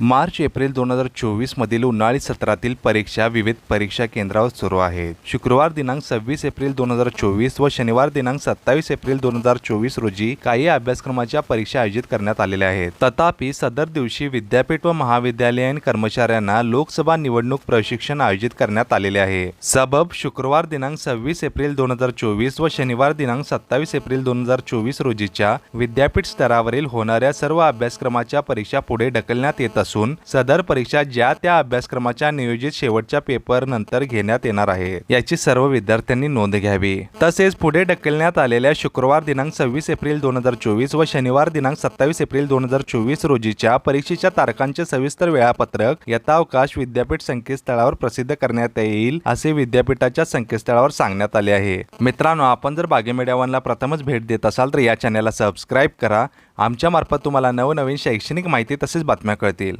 March April दोन हजार चोवीस मधील उन्हाळी सत्रातील परीक्षा विविध परीक्षा केंद्रावर सुरू आहेत. शुक्रवार दिनांक सव्वीस एप्रिल दोन हजार चोवीस व शनिवार दिनांक सत्तावीस एप्रिल दोन हजार चोवीस रोजी काही अभ्यासक्रमाच्या परीक्षा आयोजित करण्यात आलेल्या आहेत. तथापि सदर दिवशी विद्यापीठ व महाविद्यालयीन कर्मचाऱ्यांना लोकसभा निवडणूक प्रशिक्षण आयोजित करण्यात आलेले आहे. सबब शुक्रवार दिनांक सव्वीस एप्रिल दोन हजार चोवीस व शनिवार दिनांक सत्तावीस एप्रिल दोन हजार चोवीस रोजीच्या विद्यापीठ स्तरावरील होणाऱ्या सर्व अभ्यासक्रमाच्या परीक्षा पुढे ढकलण्यात येत असून सदर परीक्षा ज्या त्या अभ्यासक्रमाच्या नियोजित शेवटच्या पेपर नंतर घेण्यात येणार आहे. याची सर्व विद्यार्थ्यांनी नोंद घ्यावी. तसेच पुढे ढकलण्यात आलेल्या शुक्रवार दिनांक सव्वीस एप्रिल दोन हजार चोवीस व शनिवार दिनांक सत्तावीस एप्रिल दोन हजार चोवीस रोजीच्या परीक्षेच्या तारखांचे सविस्तर वेळापत्रक यथावकाश विद्यापीठ संकेतस्थळावर प्रसिद्ध करण्यात येईल असे विद्यापीठाच्या संकेतस्थळावर सांगण्यात आले आहे. मित्रांनो आपण जर बागे मीडिया वनला प्रथमच भेट देत असाल तर या चॅनलला सबस्क्राईब करा. आमच्या मार्फत तुम्हाला नवनवीन शैक्षणिक माहिती तसेच बातम्या कळतील.